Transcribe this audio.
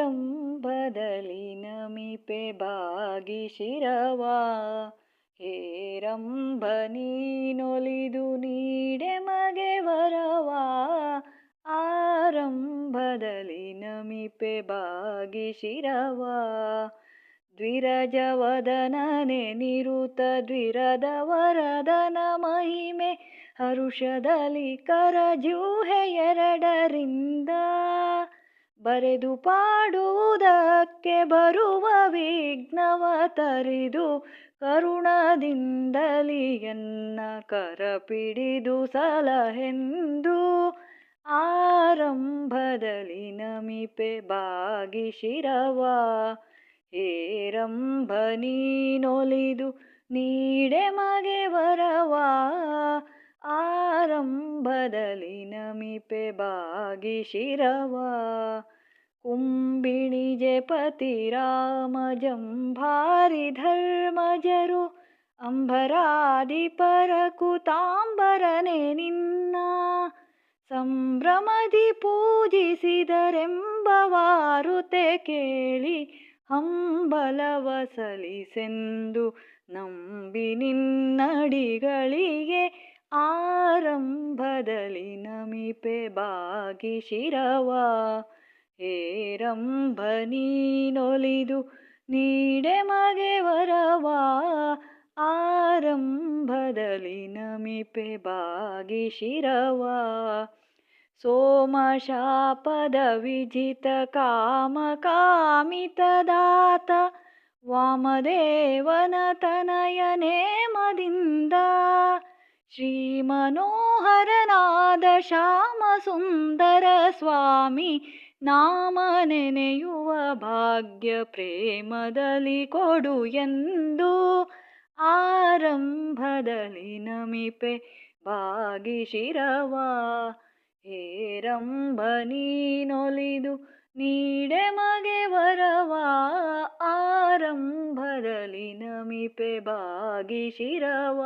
ಆರಂಭದಲ್ಲಿ ನಮಿಪೆ ಬಾಗಿ ಶಿರವ. ಹೇರಂಬ ನೀನೊಲಿದು ನೀಡೆ ಮಗೆ ವರವ. ಆರಂಭದಲ್ಲಿ ನಮಿಪೆ ಬಾಗಿ ಶಿರವ. ದ್ವಿರಜವದನನೆ ನಿರುತ ದ್ವಿರದ ವರದನ ಮಹಿಮೆ ಹರುಷದಲ್ಲಿ ಕರಜೂಹೆ ಎರಡರಿಂದ. ಬರೆದು ಪಾಡುವುದಕ್ಕೆ ಬರುವ ವಿಘ್ನವ ತರಿದು ಕರುಣದಿಂದಲಿಯನ್ನ ಕರಪಿಡಿದು ಕರ ಪಿಡಿದು ಸಲಹೆಂದು. ಆರಂಭದಲ್ಲಿ ನಮಿಪೆ ಬಾಗಿ ಶಿರವ ಹೇರಂಬ ನೀನೊಲಿದು ನೀಡೆ ಮಗೆ ವರವ. ಆರಂಭದಲ್ಲಿ ನಮಿಪೆ ಬಾಗಿ ಶಿರವ ಕುಂಬಿಣಿ ಜಪತಿ ರಾಮ ಜಂಭಾರಿ ಧರ್ಮಜರು ಅಂಬರಾಧಿಪರ ಕುತಾಂಬರನೆ ನಿನ್ನ ಸಂಭ್ರಮದಿ ಪೂಜಿಸಿದರೆಂಬವಾರುತೆ ಕೇಳಿ ಹಂಬಲವ ಸಲಿಸೆಂದು ನಂಬಿ ನಿನ್ನಡಿಗಳಿಗೆ ಆರಂಭದಲ್ಲಿ ನಮಿಪೆ ಬಾಗಿ ಶಿರವ. ಹೇರಂಬ ನೀನೊಲಿದು ನೀಡೆ ಮಗೆ ವರವ, ಆರಂಭದಲ್ಲಿ ನಮಿಪೆ ಬಾಗಿ ಶಿರವ. ಸೋಮಶಾಪದ ವಿಜಿತ ಕಾಮ ಕಾಮಿತದಾತ ವಾಮದೇವನ ತನಯ ನೇಮದಿಂದ ಶ್ರೀ ಮನೋಹರನಾದ ಶ್ಯಾಮ ಸುಂದರ ಸ್ವಾಮಿ ನಾಮ ನೆನೆಯುವ ಭಾಗ್ಯ ಪ್ರೇಮದಲ್ಲಿ ಕೊಡು ಎಂದು ಆರಂಭದಲ್ಲಿ ನಮಿಪೆ ಬಾಗಿಶಿರವ. ಹೇರಂಬ ನೀನೊಲಿದು ನೀಡೆ ಮಗೆ ವರವ. ಆರಂಭದಲ್ಲಿ ನಮಿಪೆ ಬಾಗಿ ಶಿರವ